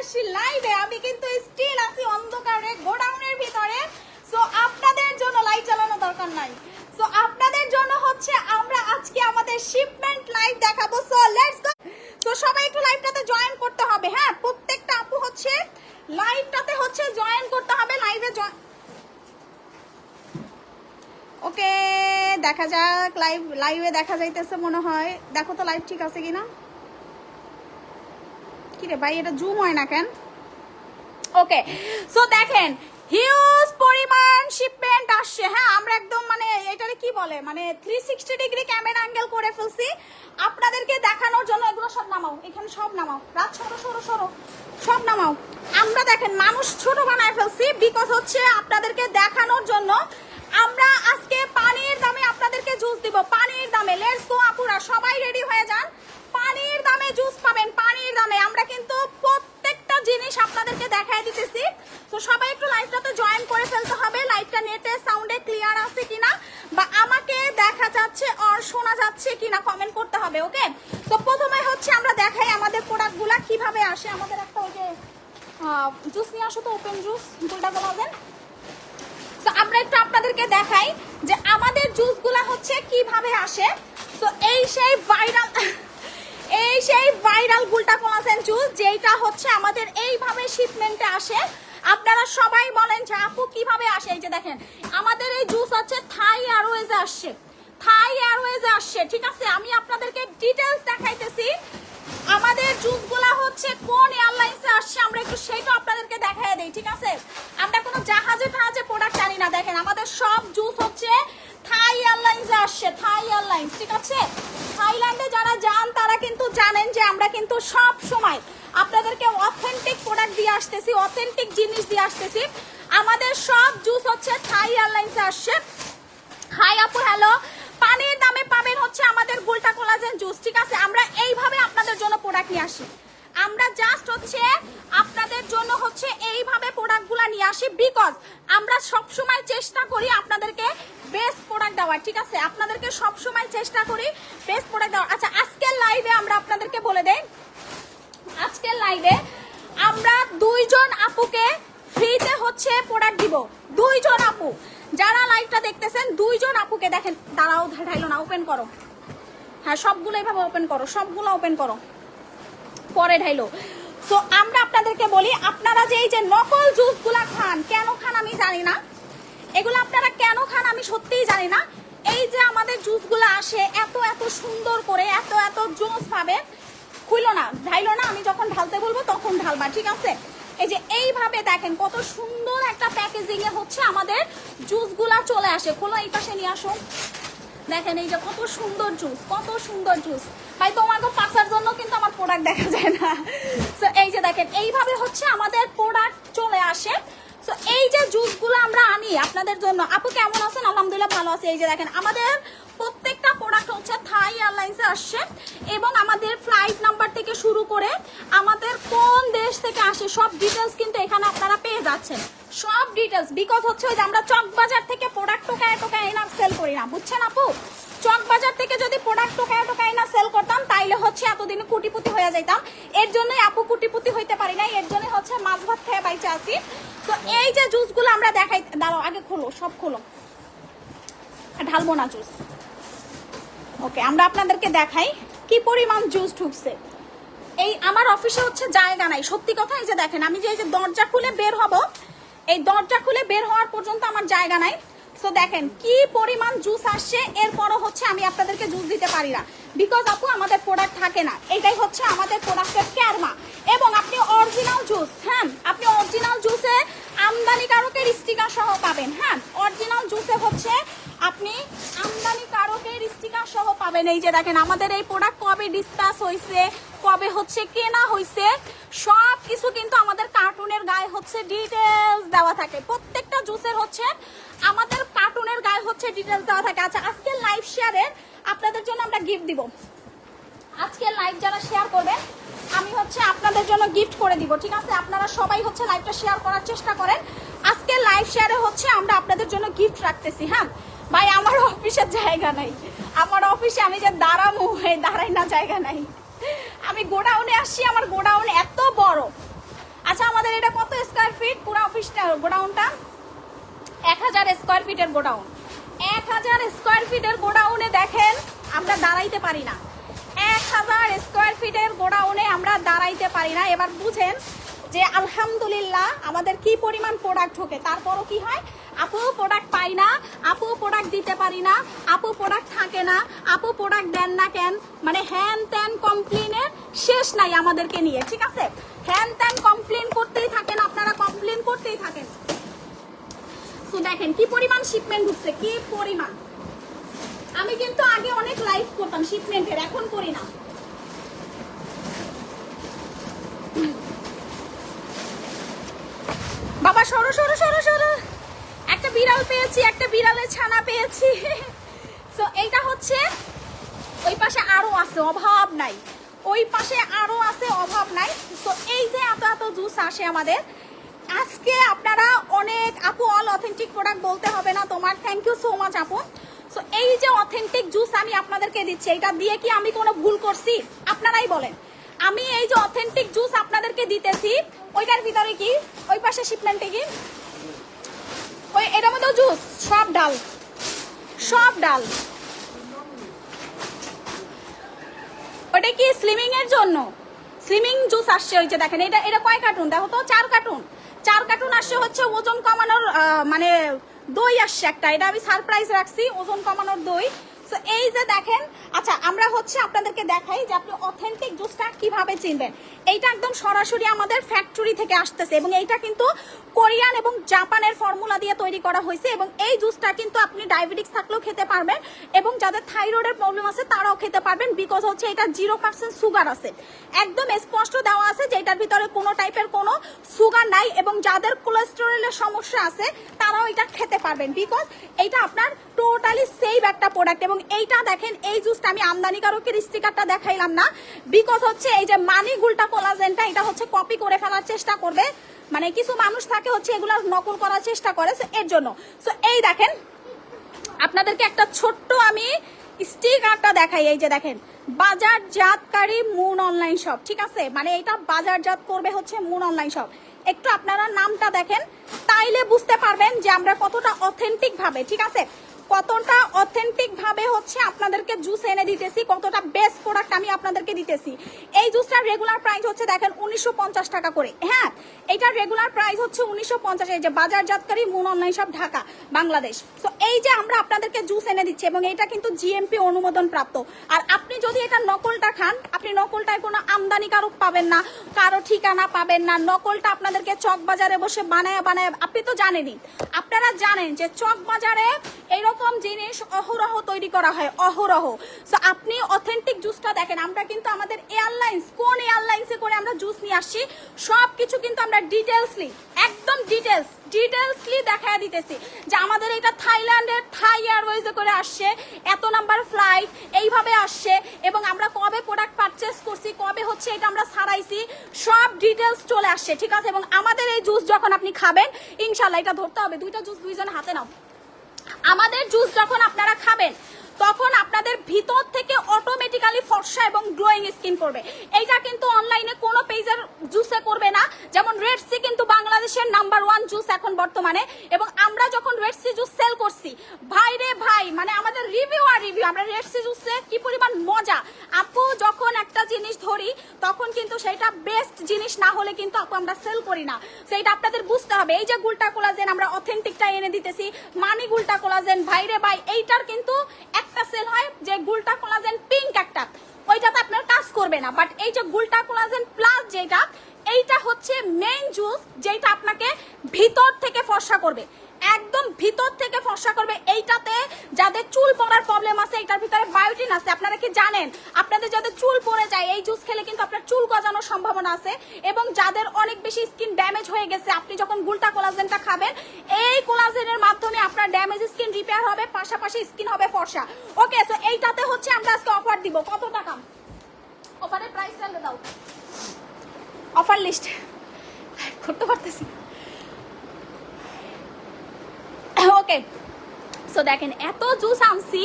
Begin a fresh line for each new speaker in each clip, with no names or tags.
আসছি লাইভে আমি কিন্তু স্টিল আছি অন্ধকারে, গোডাউনের ভিতরে। সো আপনাদের জন্য লাইট চালানো দরকার নাই। সো আপনাদের জন্য হচ্ছে আমরা আজকে আমাদের শিপমেন্ট লাইভ দেখাবো। সো লেটস গো সো সবাই একটু লাইভটাতে জয়েন করতে হবে হ্যাঁ? প্রত্যেকটা আপু হচ্ছে লাইভটাতে হচ্ছে জয়েন করতে হবে লাইভে জয়েন ওকে দেখা যাক লাইভ লাইভে দেখা যাইতেছে মনে হয়। দেখো তো লাইভ ঠিক আছে কিনা? রে ভাই, এটা জুম হয় না কেন? ওকে সো দেখেন হিউজ পরিমাণ শিপমেন্ট আসছে। হ্যাঁ আমরা একদম মানে এটারে কি বলে? মানে three sixty degree camera angle করে ফেলছি। আপনাদেরকে দেখানোর জন্য এগুলো সব নামাও। এখানে সব নামাও। রাত সরো সরো সরো। সব নামাও। আমরা দেখেন, মানুষ ছোট বানায় ফেলছি বিকজ হচ্ছে আপনাদেরকে দেখানোর জন্য। আমরা আজকে পানির দামে আপনাদেরকে জুস দিব। পানির দামে। লেটস গো আপুরা, সবাই রেডি হয়ে যান। দামে জুস পাবেন, পানির দামে। আমরা কিন্তু প্রত্যেকটা জিনিস আপনাদেরকে দেখায় দিতেছি। তো সবাই একটু লাইভটাতে জয়েন করে ফেলতে হবে। লাইভটা নেটে সাউন্ডে ক্লিয়ার আছে কিনা বা আমাকে দেখা যাচ্ছে আর শোনা যাচ্ছে কিনা কমেন্ট করতে হবে ওকে তো প্রথমে হচ্ছে আমরা দেখাই আমাদের প্রোডাক্টগুলা কীভাবে আসে। আমাদের একটা ওই যে জুস নিয়ে আসো তো ওপেন জুস গোলটা বলাবেন তো আমরা একটু আপনাদেরকে দেখাই যে আমাদের জুসগুলা হচ্ছে কীভাবে আসে। তো এই সেই ভাইরাল এই সেই ভাইরাল গুলটা কোলাসেন জুস যেটা হচ্ছে আমাদের এইভাবে শিপমেন্টে আসে। আপনারা সবাই বলেন যে আপু, কীভাবে আসে? এই যে দেখেন, আমাদের এই জুস হচ্ছে থাই এয়ারওয়েজে আসছে। থাই এয়ারওয়েজে আসছে, ঠিক আছে? আমি আপনাদেরকে ডিটেলস দেখাইতেছি। আমাদের জুসগুলা হচ্ছে কোন এয়ারলাইন্সে আসছে, আমরা একটু সেইটা আপনাদেরকে দেখায় দেই, ঠিক আছে? আমরা কোনো জাহাজে টাহাজে প্রোডাক্ট আনি না, দেখেন, আমাদের সব জুস হচ্ছে থাই এয়ারলাইন্সে আসছে থাই এয়ারলাইন্স ঠিক আছে? থাইল্যান্ডে যারা যান আমরা কিন্তু সব সময় আপনাদেরকে অথেন্টিক প্রোডাক্ট দিয়ে আসতেছি অথেন্টিক জিনিস দিয়ে আসতেছি। আমাদের সব জুস হচ্ছে থাই এয়ারলাইন্সে আসছে। হাই আপু হ্যালো পানির দামে পাবেন হচ্ছে আমাদের গোলটা কোলাজেন জুস ঠিক আছে? আমরা এইভাবে আপনাদের জন্য প্রোডাক্ট নিয়ে আসি। আমরা জাস্ট হচ্ছে আপনাদের জন্য হচ্ছে এইভাবে প্রোডাক্টগুলো নিয়ে আসি বিকজ আমরা সব সময় চেষ্টা করি আপনাদেরকে বেস্ট প্রোডাক্ট দেওয়ার, ঠিক আছে? আপনাদেরকে সব সময় চেষ্টা করি বেস্ট প্রোডাক্ট দেওয়ার। আচ্ছা আজকের লাইভে আমরা আপনাদেরকে বলে দেই, আজকের লাইভে আমরা দুইজন আপুকে ফ্রিতে হচ্ছে প্রোডাক্ট দিব। দুইজন আপু, যারা লাইভটা দেখতেছেন, দুইজন আপুকে দেখেন। দাঁড়াও ঢাইলো না ওপেন করো। হ্যাঁ সবগুলো এভাবে ওপেন করো, সবগুলো ওপেন করো। পরে ঢাইলো। সো আমরা আপনাদেরকে বলি, আপনারা যে এই যে নকল জুসগুলা খান, কেন খান আমি জানি না। এগুলো আপনারা কেন খান আমি সত্যিই জানি না। এই যে আমাদের জুসগুলো আসে, এত এত সুন্দর করে, এত এত জুস পাবে খুইলো না, ঢাইলো না, আমি যখন ঢালতে বলব তখন ঢালবা, ঠিক আছে? এই যে এইভাবে দেখেন, কত সুন্দর একটা প্যাকেজিং এ হচ্ছে আমাদের জুসগুলা চলে আসে। খোলো, এই পাশে নিয়ে আসো দেখেন এই যে কত সুন্দর জুস কত সুন্দর জুস ভাই তোমাকে পাচার জন্য কিন্তু আমার প্রোডাক্ট দেখা যায় না। তো এই যে দেখেন, এইভাবে হচ্ছে আমাদের প্রোডাক্ট চলে আসে। তো এই যে জুসগুলো আমরা আনি আপনাদের জন্য, আপু কেমন আছেন? আলহামদুলিল্লাহ ভালো আছে। এই যে দেখেন, আমাদের প্রত্যেকটা প্রোডাক্ট হচ্ছে থাই এয়ারলাইন্সে আসছে এবং আমাদের ফ্লাইট নাম্বার থেকে শুরু করে আমাদের কোন দেশ থেকে আসে সব ডিটেলস কিন্তু এখানে আপনারা যাচ্ছেন। সব ডিটেলস বিকজ হচ্ছে ওই যে আমরা চকবাজার থেকে প্রোডাক্ট টোকায় টোকায় এনে সেল করি না। বুঝছেন আপু? চকবাজার থেকে যদি প্রোডাক্ট টোকায় টোকায় না সেল করতাম, তাইলে হচ্ছে এতদিনে কুটিপুতি হয়ে যাইতাম। এর জন্যই আপু কুটিপুতি হইতে পারি না এর জন্য হচ্ছে মাছ ভাত খেয়ে বাইচে আসি তো এই যে জুসগুলো আমরা দেখাই দাঁড়াও, আগে খোলো, সব খোলো। ঢালবো না জুস ওকে আমরা আপনাদেরকে দেখাই কি পরিমাণ জুস ঢুকছে। এই আমার অফিসে হচ্ছে জায়গা নাই। সত্যি কথা এই যে দেখেন, আমি যে এই যে দরজা খুলে বের হব, এই দরজা খুলে বের হওয়ার পর্যন্ত আমার জায়গা নাই। সো দেখেন, কি পরিমাণ জুস আসছে, এরপরও হচ্ছে আমি আপনাদেরকে জুস দিতে পারি না। বিকজ আপু, আমাদের প্রোডাক্ট থাকে না। এটাই হচ্ছে আমাদের প্রোডাক্টের ক্যারমা এবং আপনি অরিজিনাল জুস হ্যাঁ আপনি অরিজিনাল জুসে আমদানিকারকের স্টিকার সহ পাবেন হ্যাঁ। অরিজিনাল জুসে হচ্ছে আপনি পাবেন। এই যে দেখেন, আমাদের এই প্রোডাক্ট কবে ডিসকাস হয়েছে কবে হচ্ছে, কেনা হয়েছে সব কিছু কিন্তু আমাদের কার্টুনের গায়ে হচ্ছে ডিটেলস দেওয়া থাকে। প্রত্যেকটা জুসের হচ্ছে আমাদের কার্টুনের গায়ে হচ্ছে ডিটেলস দেওয়া থাকে। আচ্ছা আজকের লাইভ শেয়ারের আপনাদের জন্য আমরা গিফট দিব। আজকের লাইভ যারা শেয়ার করবে, আমি হচ্ছে আপনাদের জন্য গিফট করে দিব, ঠিক আছে? আপনারা সবাই হচ্ছে লাইভটা শেয়ার করার চেষ্টা করেন। আজকে লাইভ শেয়ারে হচ্ছে আমরা আপনাদের জন্য গিফট রাখতেছি হ্যাঁ? ভাই, আমার অফিসের জায়গা নাই। আমার অফিসে আমি যে দাঁড়ামু হয়ে দাঁড়াই না জায়গা নাই। আমি গোডাউনে আসছি, আমার গোডাউন এত বড়। আচ্ছা আমাদের এটা কত স্কোয়ার ফিট পুরো অফিসটা গোডাউনটা? এক হাজার স্কোয়ার ফিটের গোডাউন। এক হাজার স্কোয়ার ফিটের গোডাউনে দেখেন, আমরা দাঁড়াইতে পারি না। এক হাজার স্কোয়ার ফিটের গোডাউনে আমরা দাঁড়াইতে পারি না। এবার বুঝেন যে আলহামদুলিল্লাহ আমাদের কি পরিমাণ প্রোডাক্ট ঢোকে, তারপরও কি হয়? আপু প্রোডাক্ট পাই না, আপু প্রোডাক্ট দিতে পারি না, আপু প্রোডাক্ট থাকে না, আপু প্রোডাক্ট দেন না কেন মানে হ্যান ত্যান কমপ্লেনের শেষ নাই আমাদেরকে নিয়ে, ঠিক আছে? হ্যান ত্যান কমপ্লেন করতেই থাকেন, আপনারা কমপ্লেন করতেই থাকেন। সো দেখেন, কি পরিমাণ শিপমেন্ট ঢুকছে, কি পরিমাণ? আমি কিন্তু আগে অনেক লাইভ করতাম শিপমেন্টের এখন করি না। বাবা, সরো সরো সরো সরো। একটা বিড়াল পেয়েছি, একটা বিড়ালের ছানা পেয়েছি। সো এইটা হচ্ছে, ওই পাশে আরও আছে, অভাব নাই। ওই পাশে আরও আছে, অভাব নাই। তো এই যে এত এত জুস আসে আমাদের, আজকে আপনারা অনেক, আপু অল অথেন্টিক প্রোডাক্ট বলতে হবে না তোমার। থ্যাংক ইউ সো মাচ আপু। সো এই যে অথেন্টিক জুস আমি আপনাদেরকে দিচ্ছি এটা দিয়ে কি আমি কোনো ভুল করছি? আপনারাই বলেন। আমি এই যে অথেন্টিক জুস আপনাদেরকে দিতেছি, ওইটার ভিতরে কি? ওই পাশে শিপমেন্টে কি? ওই, এটার মধ্যেও জুস সব ডাল। সব ডাল। ওটা কি স্লিমিং এর জন্য? স্লিমিং জুস আসছে ওই যে দেখেন, এটা এটা কয় কার্টুন দেখো তো, চার কার্টুন চার কার্টুন আসছে হচ্ছে ওজন কমানোর মানে দই আসছে একটা। এটা আমি সারপ্রাইজ রাখছি, ওজন কমানোর দই। তো এই যে দেখেন আচ্ছা আমরা হচ্ছে আপনাদেরকে দেখাই যে আপনি অথেন্টিক জুসটা কীভাবে চিনবেন। এইটা একদম সরাসরি আমাদের ফ্যাক্টরি থেকে আসতেছে এবং এইটা কিন্তু কোরিয়ান এবং জাপানের ফর্মুলা দিয়ে তৈরি করা হয়েছে এবং এই জুসটা কিন্তু আপনি ডায়াবেটিক্স থাকলেও খেতে পারবেন এবং যাদের থাইরয়েডের প্রবলেম আছে তারাও খেতে পারবেন বিকজ হচ্ছে এটা জিরো পার্সেন্ট সুগার আছে। একদম স্পষ্ট দেওয়া আছে যে এটার ভিতরে কোনো টাইপের কোনো সুগার নাই এবং যাদের কোলেস্টেরলের সমস্যা আছে, তারাও এটা খেতে পারবেন বিকজ এটা আপনার টোটালি সেভ একটা প্রোডাক্ট এবং এইটা দেখেন, এই জুসটা আমি আমদানিকারকের স্টিকারটা দেখাইলাম না বিকজ হচ্ছে এই যে মানি গুলটা কোলাজেনটা এটা হচ্ছে কপি করে ফেলার চেষ্টা করবে। মানে কিছু মানুষ থাকে হচ্ছে এগুলো নকল করার চেষ্টা করে এর জন্য। সো এই দেখেন, আপনাদেরকে একটা ছোট্ট আমি স্টিকারটা দেখাই, এই যে দেখেন, বাজারজাতকারী মুন অনলাইন শপ ঠিক আছে? মানে এটা বাজারজাত করবে হচ্ছে মুন অনলাইন শপ একটু আপনারা নামটা দেখেন তাইলে বুঝতে পারবেন যে আমরা কতটা অথেন্টিক ভাবে ঠিক আছে? কতটা অথেন্টিক ভাবে হচ্ছে আপনাদেরকে জুস এনে দিতেছি, কতটা বেস্ট প্রোডাক্ট আমি আপনাদেরকে দিতেছি। এই জুসটার রেগুলার প্রাইস হচ্ছে দেখেন উনিশশো পঞ্চাশ টাকা করে। হ্যাঁ এটার রেগুলার প্রাইস হচ্ছে উনিশশো পঞ্চাশ, এই যে বাজারজাতকারী মুন অনলাইন সব ঢাকা, বাংলাদেশ। তো এই যে আমরা আপনাদেরকে জুস এনে দিচ্ছি এবং এটা কিন্তু জিএমপি অনুমোদন প্রাপ্ত। আর আপনি যদি এটা নকলটা খান, আপনি নকলটায় কোনো আমদানিকারক পাবেন না, কারও ঠিকানা পাবেন না, নকলটা আপনাদেরকে চক বাজারে বসে বানায় বানায়, আপনি তো জানেনই। আপনারা জানেন যে চক বাজারে এইরকম জিনিস অহরহ তৈরি করা হয়, অহরহ। সো আপনি অথেন্টিক জুসটা দেখেন, আমরা কিন্তু আমাদের এয়ারলাইন্স কোন এয়ারলাইন্সে করে আমরা জুস নিয়ে আসছি সব কিছু কিন্তু আমরা ডিটেলসলি একদম ডিটেলস ডিটেলসলি দেখা দিতেছি যে আমাদের এটা থাইল্যান্ডের থাই এয়ারওয়েজে করে আসছে, এত নাম্বার ফ্লাইট এইভাবে আসছে, এবং আমরা কবে প্রোডাক্ট পারচেস করছি, কবে হচ্ছে এটা আমরা সারাইছি, সব ডিটেলস চলে আসছে, ঠিক আছে? এবং আমাদের এই জুস যখন আপনি খাবেন ইনশাল্লাহ এটা ধরতে হবে। দুইটা জুস দুইজন হাতে নাও। আমাদের জুস যখন আপনারা খাবেন তখন আপনাদের ভিতর থেকে অটোমেটিক্যালি ফর্সা এবং গ্লোয়িং স্কিন করবে এইটা কিন্তু অনলাইনে কোনো পেজের জুসে করবে না। যেমন রেড সি কিন্তু বাংলাদেশের নাম্বার ওয়ান জুস এখন বর্তমানে। এবং আমরা যখন রেড সি জুস সেল করছি, ভাই রে ভাই মানে আমাদের রিভিউ আর রিভিউ আমরা রেড সি জুসে কি পরিমাণ মজা। আপু, যখন একটা জিনিস ধরি, তখন কিন্তু সেটা বেস্ট জিনিস না হলে কিন্তু আপু আমরা সেল করি না। সেইটা আপনাদের বুঝতে হবে। এই যে গুলটা কোলাজেন আমরা অথেন্টিকটা এনে দিতেছি, মানি গুলটা কোলাজেন ভাইরে ভাই, এইটার কিন্তু একটা সেল হয় যে গুলটা কোলাজেন পিঙ্ক একটা। ওইটাতে আপনার কাজ করবে না। বাট এই যে গুলটা কোলাজেন প্লাস যেটা, এইটা হচ্ছে মেইন জুস যেটা আপনাকে ভিতর থেকে ফর্সা করবে। একদম ভিতর থেকে ফর্সা করবে এইটাতে। যাদের চুল পড়ার প্রবলেম আছে, এটার ভিতরে বায়োটিন আছে। আপনারা কি জানেন? আপনাদের যাদের চুল পড়ে যায়, এই জুস খেলে কিন্তু আপনার চুল গজানোর সম্ভাবনা আছে এবং যাদের অনেক বেশি স্কিন ড্যামেজ হয়ে গেছে, আপনি যখন গুলটা কোলাজেনটা খাবেন, এই কোলাজেনের মাধ্যমে আপনার ড্যামেজ স্কিন রিপেয়ার হবে, পাশাপাশি স্কিন হবে ফর্সা। ওকে সো এইটাতে হচ্ছে আমরা আজকে অফার দিব। কত টাকা? অফারের প্রাইসটা দাও। অফার লিস্ট করতে পারতেছি না। ওকে সো দেখেন, এত জুস আনছি,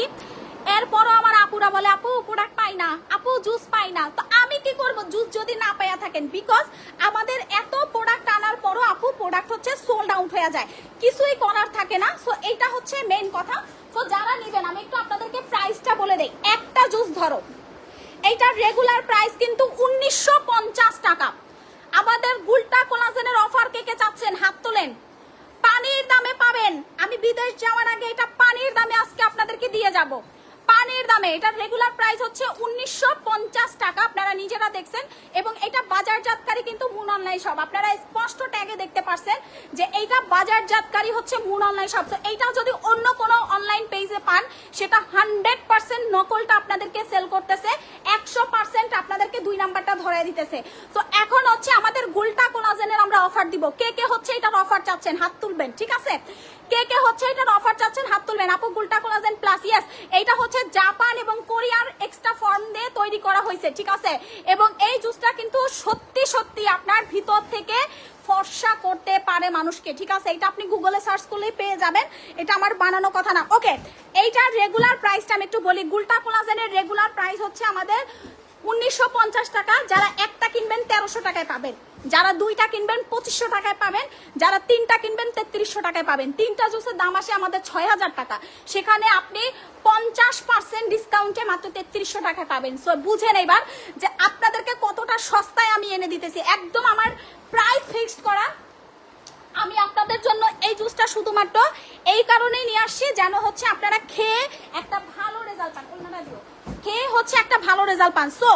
এরপরও আমার আপুরা বলে, আপু প্রোডাক্ট পাই না, আপু জুস পাই না। তো আমি কি করব? জুস যদি না পাইয়া থাকেন বিকজ আমাদের এত প্রোডাক্ট আনার পরও আপু প্রোডাক্ট হচ্ছে সোল্ড আউট হয়ে যায়। কিছুই করার থাকে না। সো এইটা হচ্ছে মেইন কথা। সো যারা নেবেন, আমি একটু আপনাদেরকে প্রাইসটা বলে দেই। একটা জুস ধরো। এইটার রেগুলার প্রাইস কিন্তু উনিশশো টাকা। আমাদের গুলটা কোলাজেনের অফার কে কে চাচ্ছেন? হাত তোলেন। পানির দামে পাবেন। আমি বিদেশ যাওয়ার আগে এটা পানির দামে আজকে আপনাদেরকে দিয়ে যাব। পানির দামে এটার রেগুলার প্রাইস হচ্ছে উনিশশো টাকা, আপনারা নিজেরা দেখছেন। এবং এটা বাজারজাতকারী কিন্তু মুন অনলাইন শপ আপনারা স্পষ্ট ট্যাগে দেখতে পারছেন যে এইটা বাজারজাতকারী হচ্ছে মুন অনলাইন শপ তো এইটা যদি অন্য কোনো অনলাইন পেজে পান, সেটা হান্ড্রেড পার্সেন্ট নকলটা আপনাদেরকে সেল করতেছে। একশো পার্সেন্ট আপনাদেরকে দুই নাম্বারটা ধরে দিতেছে। তো এখন হচ্ছে আমাদের গুলটা আমরা অফার দিব। কে কে হচ্ছে এটার অফার চাচ্ছেন? হাত তুলবেন, ঠিক আছে? কে কে হচ্ছে এটার অফার চাচ্ছেন? হাত তুলবেন। আপু, গুলটা কোলাজেন প্লাস ইয়েস এইটা হচ্ছে জাপান এবং কোরিয়ার এক্সট্রা ফর্ম দিয়ে তৈরি করা হয়েছে, ঠিক আছে? এবং এই জুসটা কিন্তু সত্যি সত্যি আপনার ভিতর থেকে ফর্সা করতে পারে মানুষকে, ঠিক আছে? এটা আপনি গুগলে সার্চ করলেই পেয়ে যাবেন। এটা আমার বানানো কথা না। ওকে এইটার রেগুলার প্রাইসটা আমি একটু বলি। গুলটা কোলাজেনের রেগুলার প্রাইস হচ্ছে আমাদের উনিশশো পঞ্চাশ টাকা। যারা একটা কিনবেন তেরোশো টাকায় পাবেন। যারা দুইটা কিনবেন পঁচিশশো টাকায় পাবেন, যারা তিনটা কিনবেন তেত্রিশশো টাকায় পাবেন। তিনটা জুসের দাম আসে আমাদের ছয় হাজার টাকা। সেখানে আপনি পঞ্চাশ পার্সেন্ট ডিসকাউন্টে মাত্র তেত্রিশশো টাকায় পাবেন। সো বুঝেন এবার যে আপনাদেরকে কতটা সস্তায় আমি এনে দিতেছি। একদম আমার প্রাইস ফিক্সড করা। আমি আপনাদের জন্য এই জুসটা শুধুমাত্র এই কারণেই নিয়ে আসছি যেন হচ্ছে আপনারা খেয়ে একটা ভালো রেজাল্ট পান। ওনারা দিও। খেয়ে হচ্ছে একটা ভালো রেজাল্ট পান। সো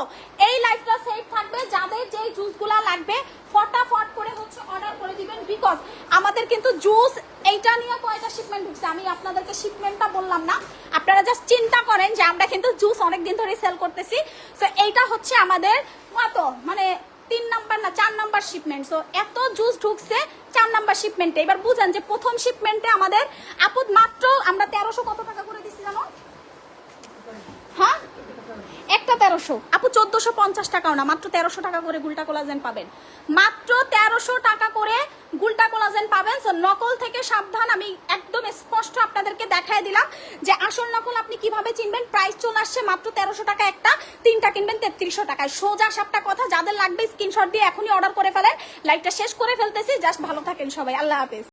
এই লাইফটা সেফ থাকবে। যাদের যেই জুসগুলা লাগবে ফটাফট করে হচ্ছে অর্ডার করে দিবেন বিকজ আমাদের কিন্তু জুস এইটা নিয়ে কয়টা শিপমেন্ট ঢুকছে? আমি আপনাদেরকে শিপমেন্টটা বললাম না। আপনারা জাস্ট চিন্তা করেন যে আমরা কিন্তু জুস অনেকদিন ধরে সেল করতেছি। সো এইটা হচ্ছে আমাদের কত? মানে তিন নাম্বার না, চার নাম্বার শিপমেন্ট সো এত জুস ঢুকছে, চার নাম্বার শিপমেন্টে এবার বুঝেন যে প্রথম শিপমেন্টে আমাদের আপদ মাত্র আমরা তেরোশো কত টাকা করে দিছি জানো? হ্যাঁ? তেরোশো। আপু, চোদ্দশো পঞ্চাশ টাকাও না, মাত্র তেরোশো টাকা করে গুলটা কোলাজেন পাবেন। মাত্র তেরোশো টাকা করে গুলটা কোলাজেন পাবেন। সো নকল থেকে সাবধান, আমি একদম স্পষ্ট আপনাদেরকে দেখায় দিলাম যে আসল নকল আপনি কীভাবে চিনবেন। প্রাইস চলে আসছে মাত্র তেরোশো টাকা একটা, তিনটা কিনবেন তেত্রিশশো টাকায়। সোজা সাপটা কথা, যাদের লাগবে স্ক্রিনশট দিয়ে এখনই অর্ডার করে ফেলেন। লাইভটা শেষ করে ফেলতেছি জাস্ট ভালো থাকেন সবাই, আল্লাহ হাফেজ।